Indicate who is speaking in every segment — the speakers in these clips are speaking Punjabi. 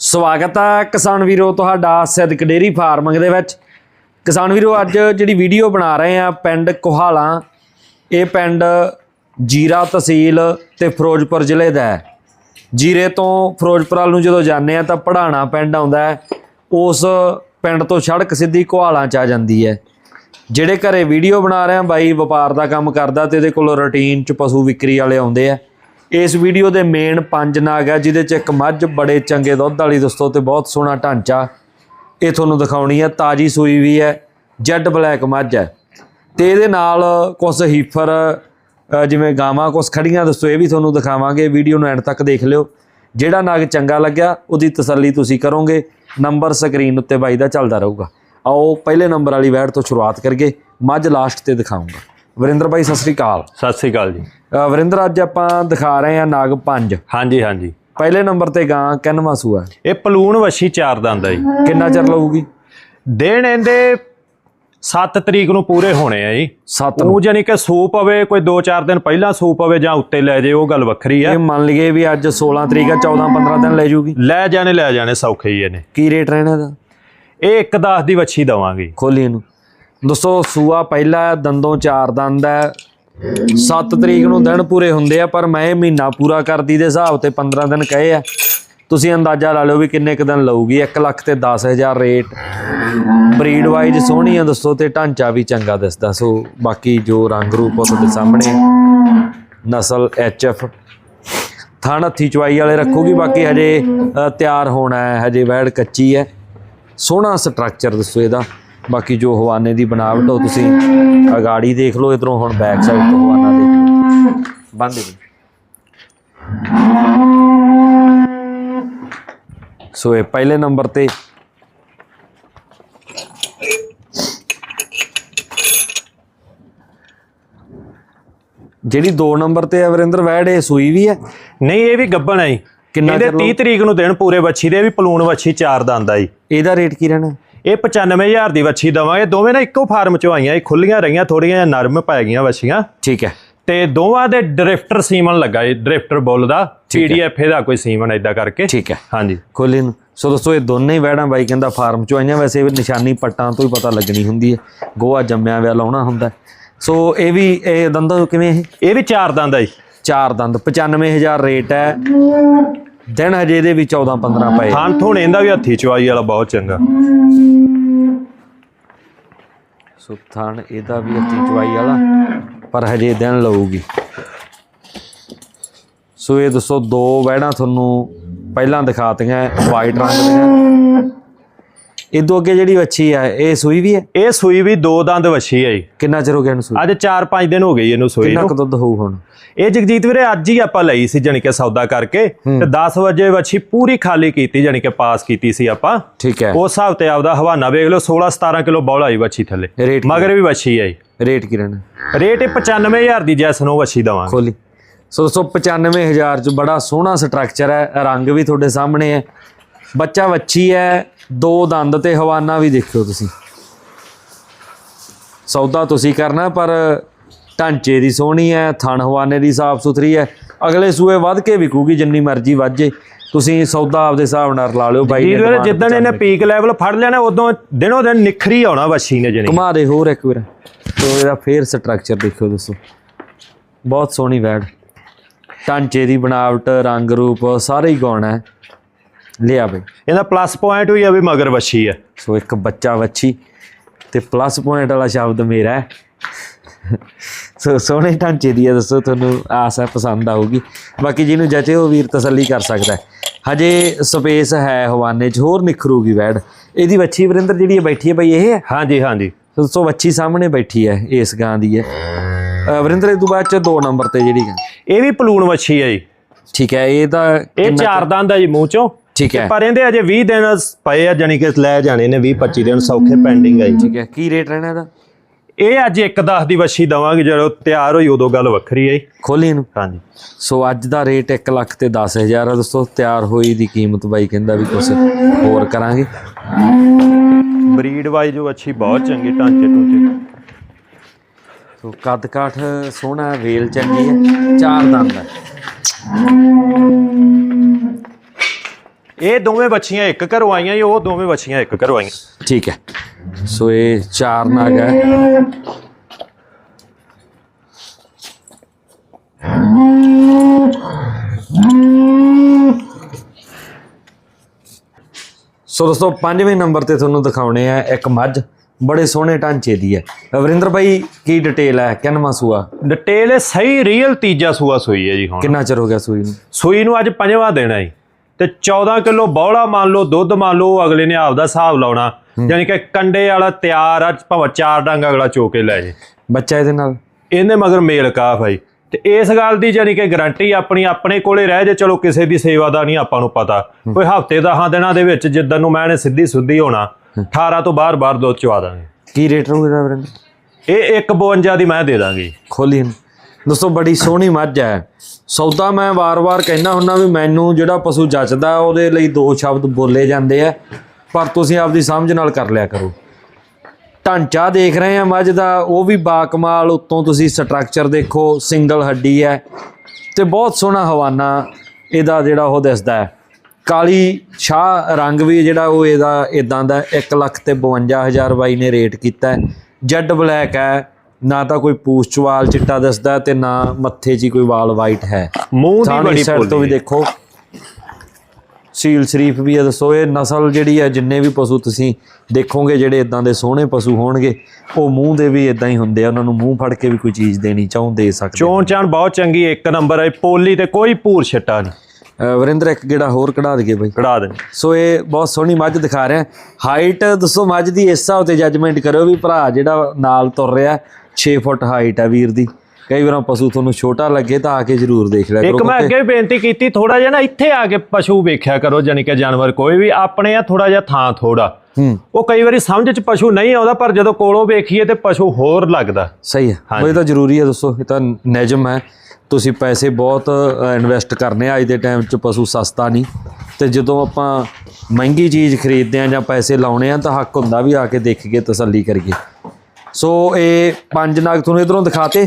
Speaker 1: ਸਵਾਗਤ ਹੈ ਕਿਸਾਨ ਵੀਰੋ ਤੁਹਾਡਾ ਸਿੱਧਕ ਡੇਰੀ ਫਾਰਮਿੰਗ ਦੇ ਵਿੱਚ। ਕਿਸਾਨ ਵੀਰੋ, ਅੱਜ ਜਿਹੜੀ ਵੀਡੀਓ ਬਣਾ ਰਹੇ ਆ ਪਿੰਡ ਕੋਹਾਲਾ, ਇਹ ਪਿੰਡ ਜੀਰਾ ਤਹਿਸੀਲ ਤੇ ਫਿਰੋਜ਼ਪੁਰ ਜ਼ਿਲ੍ਹੇ ਦਾ ਹੈ। ਜੀਰੇ ਤੋਂ ਫਿਰੋਜ਼ਪੁਰ ਵੱਲ ਨੂੰ ਜਦੋਂ ਜਾਂਦੇ ਆ ਤਾਂ ਪੜਾਣਾ ਪਿੰਡ ਆਉਂਦਾ ਹੈ। ਉਸ ਪਿੰਡ ਤੋਂ ਸੜਕ ਸਿੱਧੀ ਕੋਹਾਲਾਂ ਚ ਆ ਜਾਂਦੀ ਹੈ। ਜਿਹੜੇ ਘਰੇ ਵੀਡੀਓ ਬਣਾ ਰਹੇ ਆ, ਬਾਈ ਵਪਾਰ ਦਾ ਕੰਮ ਕਰਦਾ ਤੇ ਇਹਦੇ ਕੋਲ ਰੁਟੀਨ ਚ ਪਸ਼ੂ ਵਿਕਰੀ ਵਾਲੇ ਆਉਂਦੇ ਆ। ਇਸ ਵੀਡੀਓ ਦੇ ਮੇਨ ਪੰਜ ਨਾਗ ਆ, ਜਿਹਦੇ ਚ ਇੱਕ ਮੱਝ ਬੜੇ ਚੰਗੇ ਦੁੱਧ ਵਾਲੀ ਦੋਸਤੋ ਤੇ ਬਹੁਤ ਸੋਹਣਾ ਢਾਂਚਾ ਇਹ ਤੁਹਾਨੂੰ ਦਿਖਾਉਣੀ ਹੈ ਤਾਜੀ ਸੂਈ ਵੀ ਹੈ, ਜੈਡ ਬਲੈਕ ਮੱਝ ਹੈ। ਤੇ ਇਹਦੇ ਨਾਲ ਕੁਝ ਹੀਫਰ ਜਿਵੇਂ ਗਾਵਾਂ ਕੁਝ ਖੜੀਆਂ, ਦੱਸੋ ਇਹ ਵੀ ਤੁਹਾਨੂੰ ਦਿਖਾਵਾਂਗੇ, ਵੀਡੀਓ ਨੂੰ ਐਂਡ ਤੱਕ ਦੇਖ ਲਿਓ। ਜਿਹੜਾ ਨਾਗ ਚੰਗਾ ਲੱਗਿਆ, ਉਹਦੀ ਤਸੱਲੀ ਤੁਸੀਂ ਕਰੋਗੇ, ਨੰਬਰ ਸਕਰੀਨ ਉੱਤੇ ਬਾਈ ਦਾ ਚੱਲਦਾ ਰਹੂਗਾ। ਆਓ, ਪਹਿਲੇ ਨੰਬਰ ਵਾਲੀ ਵੈਟ ਤੋਂ ਸ਼ੁਰੂਆਤ ਕਰੀਏ, ਮੱਝ ਲਾਸਟ ਤੇ ਦਿਖਾਉਂਗਾ। ਵਰਿੰਦਰ ਬਾਈ ਸਤਿ ਸ੍ਰੀ ਅਕਾਲ।
Speaker 2: ਸਤਿ ਸ੍ਰੀ ਅਕਾਲ ਜੀ।
Speaker 1: ਵਰਿੰਦਰ ਅੱਜ ਆਪਾਂ ਦਿਖਾ ਰਹੇ ਹਾਂ ਨਾਗ 5
Speaker 2: ਹਾਂਜੀ ਹਾਂਜੀ।
Speaker 1: ਪਹਿਲੇ ਨੰਬਰ ਤੇ ਗਾਂ ਕਿੰਨਵਾਂ ਸੂਆ?
Speaker 2: ਇਹ ਪਲੂਣ ਵਸ਼ੀ ਚਾਰ ਦੰਦ ਆ ਜੀ।
Speaker 1: ਕਿੰਨਾ ਚਿਰ ਲਊਗੀ?
Speaker 2: ਦਿਨ ਇਹਦੇ 7 ਤਰੀਕ ਨੂੰ ਪੂਰੇ ਹੋਣੇ ਆ ਜੀ।
Speaker 1: 7 ਨੂੰ।
Speaker 2: ਜਾਨੀ ਕਿ ਸੂਪ ਪਵੇ ਕੋਈ 2-4 ਦਿਨ ਪਹਿਲਾਂ ਸੂਪ ਪਵੇ ਜਾਂ ਉੱਤੇ ਲੈ ਜੇ ਉਹ ਗੱਲ ਵੱਖਰੀ ਆ।
Speaker 1: ਇਹ ਮੰਨ ਲਈਏ ਵੀ ਅੱਜ 16 ਤਰੀਕ ਹੈ 14 15 ਦਿਨ ਲੈ ਜੂਗੀ।
Speaker 2: ਲੈ ਜਾਣੇ ਲੈ ਜਾਣੇ ਸੌਖੇ ਹੀ ਇਹਨੇ।
Speaker 1: ਕੀ ਰੇਟ ਰਹਿਣਾ ਦਾ
Speaker 2: ਇਹ ਇੱਕ 10 ਦੀ ਵੱਛੀ ਦਵਾਂਗੇ।
Speaker 1: ਖੋਲੀ ਇਹਨੂੰ। ਦੋਸਤੋ ਸੂਆ ਪਹਿਲਾ ਦੰਦੋਂ ਚਾਰ ਦੰਦ ਹੈ। 7 ਤਰੀਕ ਨੂੰ ਦਿਨ ਪੂਰੇ ਹੁੰਦੇ ਆ, ਪਰ ਮੈਂ ਇਹ ਮਹੀਨਾ ਪੂਰਾ ਕਰਦੀ ਦੇ ਹਿਸਾਬ ਤੇ 15 ਦਿਨ ਕਹੇ ਆ। ਤੁਸੀਂ ਅੰਦਾਜ਼ਾ ਲਾ ਲਿਓ ਵੀ ਕਿੰਨੇ ਕੁ ਦਿਨ ਲਊਗੀ 1 ਲੱਖ ਤੇ 10000 ਰੇਟ। ਬਰੀਡ ਵਾਈਜ਼ ਸੋਹਣੀ ਆ ਦੋਸਤੋ ਤੇ ਢਾਂਚਾ ਵੀ ਚੰਗਾ ਦਿਸਦਾ। ਸੋ ਬਾਕੀ ਜੋ ਰੰਗ ਰੂਪ ਉਹ ਤੁਹਾਡੇ ਸਾਹਮਣੇ ਹੈ। ਨਸਲ ਐਫ। ਥਣ ਹੱਥੀ ਚਵਾਈ ਵਾਲੇ ਰੱਖੂਗੀ, ਬਾਕੀ ਹਜੇ ਤਿਆਰ ਹੋਣਾ ਹੈ, ਹਜੇ ਵੈੜ ਕੱਚੀ ਹੈ। ਸੋਹਣਾ ਸਟਰਕਚਰ ਦੱਸੋ ਇਹਦਾ। ਬਾਕੀ ਜੋ ਹਵਾਨੇ ਦੀ ਬਣਾਵਟ ਉਹ ਤੁਸੀਂ ਅਗਾੜੀ ਦੇਖ ਲਓ ਇਧਰੋਂ ਹੁਣ ਬੈਕ ਸਾਈਡ ਤੋਂ ਹਵਾਨਾ ਦੇਖ ਲਓ। ਬੰਦ ਦੇ ਸੋ ਇਹ ਪਹਿਲੇ ਨੰਬਰ ਤੇ ਜਿਹੜੀ 2 ਨੰਬਰ ਤੇ ਹੈ ਵਰਿੰਦਰ ਵੈੜ ਇਹ ਸੂਈ ਵੀ ਹੈ?
Speaker 2: ਨਹੀਂ ਇਹ ਵੀ ਗੱਬਣ ਆ ਜੀ।
Speaker 1: ਕਿੰਨਾ
Speaker 2: ਇਹਦੇ
Speaker 1: ਚਿਰ
Speaker 2: 30 ਤਰੀਕ ਨੂੰ ਦਿਨ ਪੂਰੇ ਵੱਛੀ ਦੇ ਵੀ ਪਲੂਣ ਵੱਛੀ ਚਾਰ ਦੰਦ ਆ ਜੀ।
Speaker 1: ਇਹਦਾ ਰੇਟ ਕੀ ਰਹਿਣਾ?
Speaker 2: ਇਹ 95000 ਦੀ ਵੱਛੀ ਦਵਾਂਗੇ। ਦੋਵੇਂ ਨਾ ਇੱਕੋ ਫਾਰਮ ਚੋਂ ਆਈਆਂ ਇਹ ਖੁੱਲੀਆਂ ਰਹੀਆਂ ਥੋੜੀਆਂ ਨਰਮ ਪੈ ਗਈਆਂ ਵੱਛੀਆਂ।
Speaker 1: ਠੀਕ ਹੈ।
Speaker 2: ਤੇ ਦੋਵਾਂ ਦੇ ਡ੍ਰਿਫਟਰ ਸੀਮਨ ਲੱਗਾ ਜੀ ਡ੍ਰਿਫਟਰ ਬੁੱਲ ਦਾ ਪੀਡੀਐਫ ਇਹਦਾ ਕੋਈ ਸੀਮਨ ਐਦਾਂ ਕਰਕੇ।
Speaker 1: ਠੀਕ ਹੈ।
Speaker 2: ਹਾਂਜੀ।
Speaker 1: ਖੋਲੀ ਨੂੰ। ਸੋ ਦੋਸਤੋ ਇਹ ਦੋਨੇ ਹੀ ਵੈੜਾਂ ਬਾਈ ਕਹਿੰਦਾ ਫਾਰਮ ਚੋਂ ਆਈਆਂ। ਵੈਸੇ ਇਹ ਨਿਸ਼ਾਨੀ ਪੱਟਾਂ ਤੋਂ ਹੀ ਪਤਾ ਲੱਗਣੀ ਹੁੰਦੀ ਹੈ। ਗੋਆ ਜੰਮਿਆ ਹੋਇਆ ਲਾਉਣਾ ਹੁੰਦਾ ਹੈ। ਸੋ ਇਹ ਵੀ ਇਹ ਦੰਦਾਂ ਕਿਵੇਂ ਇਹ?
Speaker 2: ਇਹ ਵੀ ਚਾਰ ਦੰਦ ਆ ਜੀ।
Speaker 1: ਚਾਰ ਦੰਦ। 95000 ਰੇਟ ਹੈ। ਦਿਨ ਹਜੇ ਇਹਦੇ ਵੀ 14 15 ਪਏ।
Speaker 2: ਥਾਂ ਥੋਣ ਇਹਦਾ ਵੀ ਹੱਥੀ ਚਵਾਈ ਵਾਲਾ ਬਹੁਤ ਚੰਗਾ।
Speaker 1: ਸੋ ਥਣ ਇਹਦਾ ਵੀ ਹੱਥੀ ਚਵਾਈ ਵਾਲਾ ਪਰ ਹਜੇ ਦਿਨ ਲਊਗੀ। ਸੋ ਇਹ ਦੱਸੋ ਦੋ ਵੈੜਾਂ ਤੁਹਾਨੂੰ ਪਹਿਲਾਂ ਦਿਖਾਤੀਆਂ ਵਾਈਟ ਰੰਗ ਦੀਆਂ। ਇਦੋਂ ਅੱਗੇ ਜਿਹੜੀ ਵੱਛੀ ਹੈ ਇਹ ਸੂਈ ਵੀ ਹੈ?
Speaker 2: ਇਹ ਸੂਈ ਵੀ ਦੋ ਦੰਦ ਵੱਛੀ ਆ ਜੀ।
Speaker 1: ਕਿੰਨਾ ਚਿਰ ਹੋ ਗਿਆ ਇਹਨੂੰ ਸੂਈ?
Speaker 2: ਅੱਜ 4-5 ਦਿਨ ਹੋ ਗਏ ਇਹਨੂੰ ਸੂਈ
Speaker 1: ਕਿੰਨਾ ਕੁ ਦੁੱਧ ਹੋਊ ਹੁਣ?
Speaker 2: ਇਹ ਜਗਜੀਤ ਵੀਰੇ ਅੱਜ ਹੀ ਆਪਾਂ ਲਈ ਸੀ ਜਾਣੀ ਕਿ ਸੌਦਾ ਕਰਕੇ ਤੇ 10 ਵਜੇ ਵੱਛੀ ਪੂਰੀ ਖਾਲੀ ਕੀਤੀ ਜਾਣੀ ਕਿ ਪਾਸ ਕੀਤੀ ਸੀ ਆਪਾਂ।
Speaker 1: ਠੀਕ ਹੈ।
Speaker 2: ਉਸ ਹਿਸਾਬ ਤੇ ਆਪਦਾ ਹਵਾਨਾ ਵੇਖ ਲਓ 16-17 ਕਿਲੋ ਬੌਲਾ ਆਈ ਵੱਛੀ ਥੱਲੇ। ਮਗਰ ਵੀ ਵੱਛੀ ਆਈ
Speaker 1: ਰੇਟ ਕੀ ਰਹਿਣਾ?
Speaker 2: ਰੇਟ ਇਹ 95000 ਦੀ ਜੈਸਨ ਉਹ ਵੱਛੀ ਦਵਾਂਗੇ।
Speaker 1: ਖੋਲੀ। ਸੋ ਦੋਸਤੋ 95000 ਚ ਬੜਾ ਸੋਹਣਾ ਸਟਰਕਚਰ ਹੈ ਰੰਗ ਵੀ ਤੁਹਾਡੇ ਸਾਹਮਣੇ ਹੈ। ਬੱਚਾ ਵੱਛੀ ਹੈ ਦੋ ਦੰਦ ਤੇ ਹਵਾਨਾ ਵੀ ਦੇਖਿਓ ਤੁਸੀਂ। ਸੌਦਾ ਤੁਸੀਂ ਕਰਨਾ ਪਰ ਢਾਂਚੇ ਦੀ ਸੋਹਣੀ ਹੈ ਥਣ ਹਵਾਨੇ ਦੀ ਸਾਫ਼ ਸੁਥਰੀ ਹੈ। ਅਗਲੇ ਸੂਏ ਵੱਧ ਕੇ ਵਿਕੂਗੀ ਜਿੰਨੀ ਮਰਜ਼ੀ ਵੱਜੇ ਤੁਸੀਂ ਸੌਦਾ ਆਪਦੇ ਹਿਸਾਬ ਨਾਲ ਲਾ ਲਿਓ ਬਾਈ
Speaker 2: ਜੀ
Speaker 1: ਨੇ
Speaker 2: ਜਿੱਦਣ ਇਹਨੇ ਪੀਕ ਲੈਵਲ ਫੜ ਲੈਣਾ ਉਦੋਂ ਦਿਨੋ ਦਿਨ ਨਿਖਰੀ ਆਉਣਾ ਵੱਛੀ ਨੇ ਜਣੀ।
Speaker 1: ਘੁਮਾ ਦੇ ਹੋਰ ਇੱਕ ਵਾਰ। ਤੋ ਇਹਦਾ ਫੇਰ ਸਟਰਕਚਰ ਦੇਖਿਓ ਦੋਸਤੋ ਬਹੁਤ ਸੋਹਣੀ ਵੈੜ ਢਾਂਚੇ ਦੀ ਬਣਾਵਟ ਰੰਗ ਰੂਪ ਸਾਰੇ ਹੀ ਗਾਉਣਾ ਹੈ। ਲਿਆ ਬਈ।
Speaker 2: ਇਹਦਾ ਪਲੱਸ ਪੁਆਇੰਟ ਹੋਈ ਆ ਵੀ ਮਗਰ ਵੱਛੀ ਆ।
Speaker 1: ਸੋ ਇੱਕ ਬੱਚਾ ਵੱਛੀ ਤੇ ਪਲੱਸ ਪੁਆਇੰਟ ਵਾਲਾ ਸ਼ਬਦ ਮੇਰਾ ਹੈ। ਸੋ ਸੋਹਣੇ ਢਾਂਚੇ ਦੀ ਹੈ ਦੱਸੋ ਤੁਹਾਨੂੰ ਆਸ ਹੈ ਪਸੰਦ ਆਊਗੀ। ਬਾਕੀ ਜਿਹਨੂੰ ਜਚੇ ਉਹ ਵੀਰ ਤਸੱਲੀ ਕਰ ਸਕਦਾ ਹੈ। ਹਜੇ ਸਪੇਸ ਹੈ ਹਵਾਨੇ 'ਚ ਹੋਰ ਨਿਖਰੂਗੀ ਵੈੜ ਇਹਦੀ ਵੱਛੀ ਵਰਿੰਦਰ ਜਿਹੜੀ ਹੈ ਬੈਠੀ ਹੈ ਬਈ ਇਹ? ਹੈ
Speaker 2: ਹਾਂਜੀ ਹਾਂਜੀ।
Speaker 1: ਸੋ ਵੱਛੀ ਸਾਹਮਣੇ ਬੈਠੀ ਹੈ ਇਸ ਗਾਂ ਦੀ ਹੈ। ਵਰਿੰਦਰ ਇਹ ਤੋਂ ਬਾਅਦ ਚ ਦੋ ਨੰਬਰ ਤੇ ਜਿਹੜੀ ਗਾਂ।
Speaker 2: ਇਹ ਵੀ ਪਲੂਣ ਵੱਛੀ ਆ ਜੀ।
Speaker 1: ਠੀਕ ਹੈ ਇਹ ਤਾਂ
Speaker 2: ਇਹ ਚਾਰ ਦੰਦ ਆ ਜੀ ਮੂੰਹ ਚੋਂ।
Speaker 1: ਠੀਕ ਹੈ।
Speaker 2: ਪਰ ਇਹਦੇ ਅਜੇ 20 ਦਿਨ ਪਏ ਆ ਜਾਨੀ ਕਿ ਲੈ ਜਾਣੇ ਨੇ 20 25 ਦਿਨ ਸੌਖੇ ਪੈਂਡਿੰਗ ਆ ਜੀ।
Speaker 1: ਠੀਕ ਹੈ। ਕੀ ਰੇਟ ਰਹਿਣਾ ਇਹਦਾ?
Speaker 2: ਇਹ ਅੱਜ ਇੱਕ 10 ਦੀ ਵੱਛੀ ਦਵਾਂਗੇ ਜਦੋਂ ਤਿਆਰ ਹੋਈ ਉਦੋਂ ਗੱਲ ਵੱਖਰੀ ਹੈ
Speaker 1: ਖੋਲੀ ਇਹਨੂੰ?
Speaker 2: ਹਾਂਜੀ।
Speaker 1: ਸੋ ਅੱਜ ਦਾ ਰੇਟ 1 ਲੱਖ ਤੇ 10000 ਹੈ ਦੋਸਤੋ। ਤਿਆਰ ਹੋਈ ਦੀ ਕੀਮਤ ਬਾਈ ਕਹਿੰਦਾ ਵੀ ਕੁਝ ਹੋਰ ਕਰਾਂਗੇ।
Speaker 2: ਬਰੀਡ ਵਾਈਜ਼ ਜੋ ਵੱਛੀ ਬਹੁਤ ਚੰਗੀ ਢਾਂਚੇ ਟੂਚੇ
Speaker 1: ਸੋ ਕੱਦ ਕਾਠ ਸੋਹਣਾ ਵੇਲ ਚੰਗੀ ਹੈ ਚਾਰ ਦੰਦ ਹੈ
Speaker 2: ਇਹ ਦੋਵੇਂ ਬੱਚੀਆਂ ਇੱਕ ਘਰੋਂ ਆਈਆਂ ਜੀ ਉਹ ਦੋਵੇਂ ਬੱਚੀਆਂ ਇੱਕ ਘਰੋਂ ਆਈਆਂ?
Speaker 1: ਠੀਕ ਹੈ। ਸੋ ਇਹ ਚਾਰ ਨਾਗ ਹੈ। ਸੋ ਦੋਸਤੋ ਪੰਜਵੇਂ ਨੰਬਰ ਤੇ ਤੁਹਾਨੂੰ ਦਿਖਾਉਣੇ ਆ ਇੱਕ ਮੱਝ। ਬੜੇ ਸੋਹਣੇ ਢਾਂਚੇ ਦੀ ਹੈ। ਵਰਿੰਦਰ ਭਾਈ ਕੀ ਡਿਟੇਲ ਹੈ? ਕਿੰਨਵਾਂ ਸੂਆ?
Speaker 2: ਡਿਟੇਲ ਸਹੀ ਰੀਅਲ ਤੀਜਾ ਸੂਆ ਸੂਈ ਹੈ ਜੀ ਹੁਣ।
Speaker 1: ਕਿੰਨਾ ਚਿਰ ਹੋ ਗਿਆ ਸੂਈ ਨੂੰ?
Speaker 2: ਸੂਈ ਨੂੰ ਅੱਜ ਪੰਜਵਾਂ ਦੇਣਾ ਜੀ। ਤੇ 14 ਕਿਲੋ ਬੌਲਾ ਮੰਨ ਲਓ ਦੁੱਧ ਮੰਨ ਲਓ ਅਗਲੇ ਨੇ ਆਪਦਾ ਹਿਸਾਬ ਲਾਉਣਾ। ਯਾਨੀ ਕਿ ਕੰਡੇ ਵਾਲਾ ਤਿਆਰ ਆ ਭਾਵੇਂ ਚਾਰ ਡੰਗ ਅਗਲਾ ਚੋ ਕੇ ਲੈ ਜੇ।
Speaker 1: ਬੱਚਾ ਇਹਦੇ ਨਾਲ?
Speaker 2: ਇਹਨੇ ਮਗਰ ਮੇਲ ਕਾਫ ਹੈ ਜੀ। ਤੇ ਇਸ ਗੱਲ ਦੀ ਯਾਨੀ ਕਿ ਗਾਰੰਟੀ ਆਪਣੀ ਆਪਣੇ ਕੋਲੇ ਰਹਿ ਜੇ ਚਲੋ ਕਿਸੇ ਦੀ ਸੇਵਾ ਦਾ ਨਹੀਂ ਆਪਾਂ ਨੂੰ ਪਤਾ। ਕੋਈ ਹਫ਼ਤੇ ਦਹਾਂ ਦਿਨਾਂ ਦੇ ਵਿੱਚ ਜਿੱਦਣ ਨੂੰ ਮੈਂ ਨੇ ਸਿੱਧੀ ਸੁੱਧੀ ਹੋਣਾ 18 ਤੋਂ ਬਾਹਰ ਬਾਹਰ ਦੁੱਧ ਚਵਾ ਦਾਂਗੇ।
Speaker 1: ਕੀ ਰੇਟ ਰਹੂਗਾ ਵਰਿੰਦਰ
Speaker 2: ਇਹ 152 ਦੀ ਮੈਂ ਦੇ ਦਾਂਗੀ।
Speaker 1: ਖੋਲੀ। ਦੋਸਤੋ ਬੜੀ ਸੋਹਣੀ ਮੱਝ ਹੈ। ਸੌਦਾ ਮੈਂ ਵਾਰ-ਵਾਰ ਕਹਿਣਾ ਹੁੰਨਾ ਵੀ ਮੈਨੂੰ ਜਿਹੜਾ ਪਸ਼ੂ ਜੱਚਦਾ, ਉਹਦੇ ਲਈ ਦੋ ਸ਼ਬਦ ਬੋਲੇ ਜਾਂਦੇ ਆ, ਪਰ ਤੁਸੀਂ ਆਪਦੀ ਸਮਝ ਨਾਲ ਕਰ ਲਿਆ ਕਰੋ। ਢਾਂਚਾ ਦੇਖ ਰਹੇ ਆ ਮੱਝ ਦਾ, ਉਹ ਵੀ ਬਾਕਮਾਲ ਉੱਤੋਂ ਤੁਸੀਂ ਸਟਰਕਚਰ ਦੇਖੋ ਸਿੰਗਲ ਹੱਡੀ ਹੈ ਤੇ ਬਹੁਤ ਸੋਹਣਾ ਹਵਾਨਾ ਇਹਦਾ ਜਿਹੜਾ ਉਹ ਦਿਸਦਾ ਹੈ। ਕਾਲੀ ਸ਼ਾਹ ਰੰਗ ਵੀ ਜਿਹੜਾ ਉਹ ਇਹਦਾ ਇਦਾਂ ਦਾ 1 ਲੱਖ ਤੇ 52000 ਬਾਈ ਨੇ ਰੇਟ ਕੀਤਾ ਹੈ। ਜੈਡ ਬਲੈਕ ਹੈ ਨਾ ਤਾਂ ਕੋਈ ਪੂਛ ਚਵਾਲ ਚਿੱਟਾ ਦਿਸਦਾ ਤੇ ਨਾ ਮੱਥੇ 'ਚ ਕੋਈ ਵਾਲ ਵਾਈਟ ਹੈ।
Speaker 2: ਮੂੰਹ ਦੀ ਬੜੀ
Speaker 1: ਸਾਈਡ ਤੋਂ ਵੀ। ਦੇਖੋ ਸੀਲ ਸ਼ਰੀਫ ਵੀ ਹੈ ਦੱਸੋ ਇਹ ਨਸਲ ਜਿਹੜੀ ਹੈ ਜਿੰਨੇ ਵੀ ਪਸ਼ੂ ਤੁਸੀਂ ਦੇਖੋਗੇ ਜਿਹੜੇ ਇਦਾਂ ਦੇ ਸੋਹਣੇ ਪਸ਼ੂ ਹੋਣਗੇ ਉਹ ਮੂੰਹ ਦੇ ਵੀ ਇਦਾਂ ਹੀ ਹੁੰਦੇ ਆ ਉਹਨਾਂ ਨੂੰ ਮੂੰਹ ਫੜ ਕੇ ਵੀ ਕੋਈ ਚੀਜ਼ ਦੇਣੀ ਚਾਹੋ ਦੇ ਸਕਦੇ
Speaker 2: ਚੋਣ ਚਾਣ ਬਹੁਤ ਚੰਗੀ ਇੱਕ ਨੰਬਰ ਹੈ ਪੋਲੀ ਤੇ ਕੋਈ ਭੂਰ ਛੱਟਾ ਨਹੀਂ।
Speaker 1: ਵਰਿੰਦਰ ਇੱਕ ਗੇੜਾ ਹੋਰ ਕਢਾ ਦਈਏ ਬਈ।
Speaker 2: ਕਢਾ ਦੇ।
Speaker 1: ਸੋ ਇਹ ਬਹੁਤ ਸੋਹਣੀ ਮੱਝ ਦਿਖਾ ਰਿਹਾ। ਹਾਈਟ ਦੱਸੋ ਮੱਝ ਦੀ ਇਸ ਹਿਸਾਬ ਤੇ ਜੱਜਮੈਂਟ ਕਰਿਓ ਵੀ ਭਰਾ ਜਿਹੜਾ ਨਾਲ ਤੁਰ ਰਿਹਾ 6 ਫੁੱਟ ਹਾਈਟ ਹੈ ਵੀਰ ਦੀ। ਕਈ ਵਾਰਾਂ ਪਸ਼ੂ ਤੁਹਾਨੂੰ ਛੋਟਾ ਲੱਗੇ ਤਾਂ ਆ ਕੇ ਜ਼ਰੂਰ ਦੇਖ ਲਿਆ
Speaker 2: ਇੱਕ
Speaker 1: ਕਰੋ
Speaker 2: ਮੈਂ ਅੱਗੇ ਵੀ ਬੇਨਤੀ ਕੀਤੀ ਥੋੜਾ ਜਿਹਾ ਨਾ ਇੱਥੇ ਆ ਕੇ ਪਸ਼ੂ ਵੇਖਿਆ ਕਰੋ ਜਾਨੀ ਕਿ ਜਾਨਵਰ ਕੋਈ ਵੀ ਆਪਣੇ ਆ ਥੋੜਾ ਜਿਹਾ ਥਾਂ ਥੋੜਾ ਉਹ ਕਈ ਵਾਰੀ ਸਮਝ ਚ ਪਸ਼ੂ ਨਹੀਂ ਆਉਂਦਾ ਪਰ ਜਦੋਂ ਕੋਲੋਂ ਵੇਖੀਏ ਤੇ ਪਸ਼ੂ ਹੋਰ ਲੱਗਦਾ।
Speaker 1: ਸਹੀ ਹੈ। ਉਹ ਤਾਂ ਜ਼ਰੂਰੀ ਹੈ ਦੱਸੋ ਇਹ ਤਾਂ ਨਿਜਮ ਹੈ। ਤੁਸੀਂ ਪੈਸੇ ਬਹੁਤ ਇਨਵੈਸਟ ਕਰਨੇ ਆ ਅੱਜ ਦੇ ਟਾਈਮ 'ਚ ਪਸ਼ੂ ਸਸਤਾ ਨਹੀਂ। ਤੇ ਜਦੋਂ ਆਪਾਂ ਮਹਿੰਗੀ ਚੀਜ਼ ਖਰੀਦਦੇ ਆ ਜਾਂ ਪੈਸੇ ਲਾਉਣੇ ਆ ਤਾਂ ਹੱਕ ਹੁੰਦਾ ਵੀ ਆ ਕੇ ਦੇਖ ਕੇ ਤਸੱਲੀ ਕਰੀਏ। ਸੋ ਇਹ ਪੰਜ ਨਾਗ ਤੁਹਾਨੂੰ ਇਧਰੋਂ ਦਿਖਾਤੇ।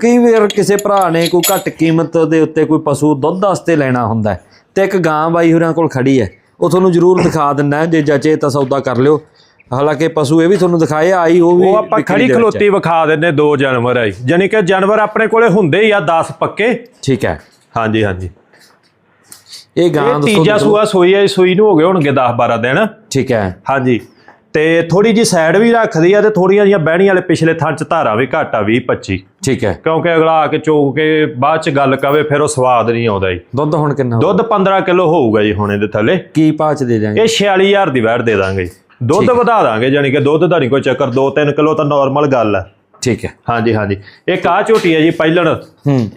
Speaker 1: ਕਈ ਵਾਰ ਕਿਸੇ ਭਰਾ ਨੇ ਕੋਈ ਘੱਟ ਕੀਮਤ ਦੇ ਉੱਤੇ ਕੋਈ ਪਸ਼ੂ ਦੁੱਧ ਵਾਸਤੇ ਲੈਣਾ ਹੁੰਦਾ ਤੇ ਇੱਕ ਗਾਂ ਬਾਈ ਹੋਰਾਂ ਕੋਲ ਖੜੀ ਹੈ। ਉਹ ਤੁਹਾਨੂੰ ਜ਼ਰੂਰ ਦਿਖਾ ਦਿੰਦਾ ਜੇ ਜਚੇ ਤਾਂ ਸੌਦਾ ਕਰ ਲਿਓ। ਹਾਲਾਂਕਿ ਪਸ਼ੂ ਇਹ ਵੀ ਤੁਹਾਨੂੰ ਦਿਖਾਏ ਆਈ ਉਹ ਵੀ
Speaker 2: ਉਹ ਆਪਾਂ ਖੜੀ। ਖਲੋਤੀ ਵਿਖਾ ਦਿੰਨੇ ਦੋ ਜਾਨਵਰ ਆਈ। ਜਾਨੀ ਕਿ ਜਾਨਵਰ ਆਪਣੇ ਕੋਲੇ ਹੁੰਦੇ ਹੀ ਆ 10 ਪੱਕੇ।
Speaker 1: ਠੀਕ ਹੈ।
Speaker 2: ਹਾਂਜੀ ਹਾਂਜੀ।
Speaker 1: ਇਹ ਗਾਂ ਦੱਸੋ
Speaker 2: ਤੀਜਾ। ਸੂਆ ਸੋਈ ਹੈ ਸੂਈ ਨੂੰ ਹੋ ਗਏ ਹੋਣਗੇ 10 12 ਦਿਨ।
Speaker 1: ਠੀਕ ਹੈ।
Speaker 2: ਹਾਂਜੀ। ਤੇ ਥੋੜੀ ਜੀ ਸਾਈਡ ਵੀ ਰੱਖਦੀ ਆ ਤੇ ਥੋੜੀਆਂ ਜੀਆਂ ਬਹਿਣੀਆਂ ਵਾਲੇ ਪਿਛਲੇ ਥਾਂ ਚ ਧਾਰਾਂ ਵੀ ਘੱਟ ਆ 20 25
Speaker 1: ਠੀਕ ਹੈ।
Speaker 2: ਕਿਉਂਕਿ ਅਗਲਾ ਆ ਕੇ ਚੋਕ ਕੇ ਬਾਅਦ ਚ ਗੱਲ ਕਵੇ ਫਿਰ ਉਹ ਸਵਾਦ ਨਹੀਂ ਆਉਂਦਾ ਜੀ।
Speaker 1: ਦੁੱਧ ਹੁਣ ਕਿੰਨਾ?
Speaker 2: ਦੁੱਧ 15 ਕਿਲੋ ਹੋਊਗਾ ਜੀ ਹੁਣ ਇਹਦੇ ਥੱਲੇ।
Speaker 1: ਕੀ ਪਾਚ ਦੇ ਜਾਗੇ
Speaker 2: ਇਹ 46000 ਦੀ ਵੈਟ ਦੇ ਦਾਂਗੇ ਜੀ। ਦੁੱਧ ਵਧਾ ਦਾਂਗੇ ਯਾਨੀ ਕਿ ਦੁੱਧ ਦਾ ਨਹੀਂ ਕੋਈ ਚੱਕਰ 2-3 ਕਿਲੋ ਤਾਂ ਨਾਰਮਲ ਗੱਲ ਹੈ
Speaker 1: ਠੀਕ ਹੈ।
Speaker 2: ਹਾਂਜੀ ਹਾਂਜੀ। ਇੱਕ ਆ ਝੋਟੀ ਹੈ ਜੀ ਪਹਿਲਣ।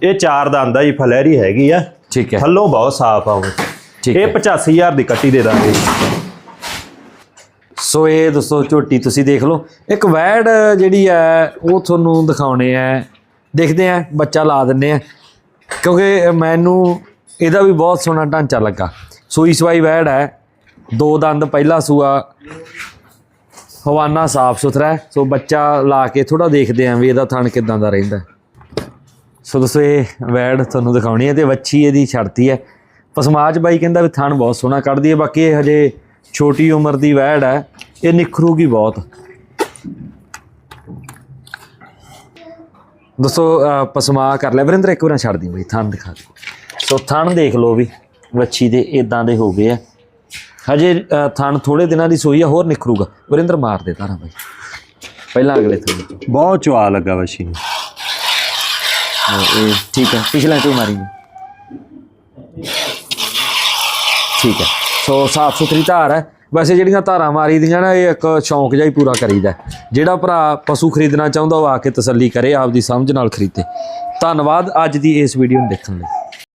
Speaker 2: ਇਹ ਚਾਰ ਦੰਦ ਆ ਜੀ ਫਲੈਰੀ ਹੈਗੀ ਆ।
Speaker 1: ਠੀਕ ਹੈ।
Speaker 2: ਥੱਲੋਂ ਬਹੁਤ ਸਾਫ਼ ਆ ਉਹ।
Speaker 1: ਠੀਕ
Speaker 2: ਇਹ
Speaker 1: ਹੈ।
Speaker 2: 85000 ਦੀ ਕੱਟੀ ਦੇ ਦਾਂਗੇ।
Speaker 1: ਸੋ ਇਹ ਦੋਸਤੋ ਝੋਟੀ ਤੁਸੀਂ ਦੇਖ ਲਓ। ਇੱਕ ਵੈੜ ਜਿਹੜੀ ਹੈ, ਉਹ ਤੁਹਾਨੂੰ ਦਿਖਾਉਣੇ ਆ ਦੇਖਦੇ ਆ ਬੱਚਾ ਲਾ ਦਿੰਨੇ ਆ ਕਿਉਂਕਿ ਮੈਨੂੰ ਇਹਦਾ ਵੀ ਬਹੁਤ ਸੋਹਣਾ ਢਾਂਚਾ ਲੱਗਾ। ਸੂਈ ਸਵਾਈ ਵੈੜ ਹੈ। ਦੋ ਦੰਦ ਪਹਿਲਾ ਸੂਆ। ਹਵਾਨਾ ਸਾਫ਼ ਸੁਥਰਾ ਸੋ ਬੱਚਾ ਲਾ ਕੇ ਥੋੜਾ ਦੇਖਦੇ ਆਂ ਵੀ ਇਹਦਾ ਥਣ ਕਿਦਾਂ ਦਾ ਰਹਿੰਦਾ ਸੋ ਦੋਸਤੋ ਇਹ ਵੈੜ ਤੁਹਾਨੂੰ ਦਿਖਾਉਣੀ ਹੈ ਤੇ ਵੱਛੀ ਇਹਦੀ ਛੜਤੀ ਹੈ। ਪਸਮਾਜ ਬਾਈ ਕਹਿੰਦਾ ਵੀ ਥਣ ਬਹੁਤ ਸੋਹਣਾ ਕੱਢਦੀ ਹੈ। ਬਾਕੀ ਇਹ ਹਜੇ ਛੋਟੀ ਉਮਰ ਦੀ ਵੈੜ ਹੈ ਇਹ ਨਿਖਰੂਗੀ ਬਹੁਤ। ਦੋਸਤੋ ਪਸਮਾ ਕਰ ਲੈ ਵਰਿੰਦਰ ਇੱਕ ਵਾਰ ਛੱਡ ਦੀ ਬਈ ਥਣ ਦਿਖਾ ਦੇ ਸੋ ਥਣ ਦੇਖ ਲਓ ਵੀ ਵੱਛੀ ਦੇ ਇਦਾਂ ਦੇ ਹੋ ਗਏ ਆ। ਹਜੇ ਥਣ ਥੋੜੇ ਦਿਨਾਂ ਦੀ ਸੋਈ ਆ ਹੋਰ ਨਿਖਰੂਗਾ। ਵਰਿੰਦਰ ਮਾਰ ਦੇ ਤਾਰਾ ਬਾਈ। ਪਹਿਲਾਂ ਅਗਲੇ ਥਣ
Speaker 2: ਬਹੁਤ ਚਵਾ ਲੱਗਾ ਵਸ਼ੀ ਨੂੰ।
Speaker 1: ਇਹ ਠੀਕ ਹੈ ਪਿਛਲਾ ਤੂੰ ਮਾਰੀ ਠੀਕ ਹੈ ਸੋ ਸਾਫ਼ ਸੁਥਰੀ ਧਾਰ ਹੈ। ਵੈਸੇ ਜਿਹੜੀਆਂ ਧਾਰਾਂ ਮਾਰੀ ਦੀਆਂ ਨਾ, ਇਹ ਇੱਕ ਸ਼ੌਂਕ ਜਿਹਾ ਹੀ ਪੂਰਾ ਕਰੀਦਾ ਜਿਹੜਾ ਭਰਾ ਪਸ਼ੂ ਖਰੀਦਣਾ ਚਾਹੁੰਦਾ, ਉਹ ਆ ਕੇ ਤਸੱਲੀ ਕਰੇ, ਆਪਦੀ ਸਮਝ ਨਾਲ ਖਰੀਦੇ। ਧੰਨਵਾਦ ਅੱਜ ਦੀ ਇਸ ਵੀਡੀਓ ਨੂੰ ਦੇਖਣ ਲਈ।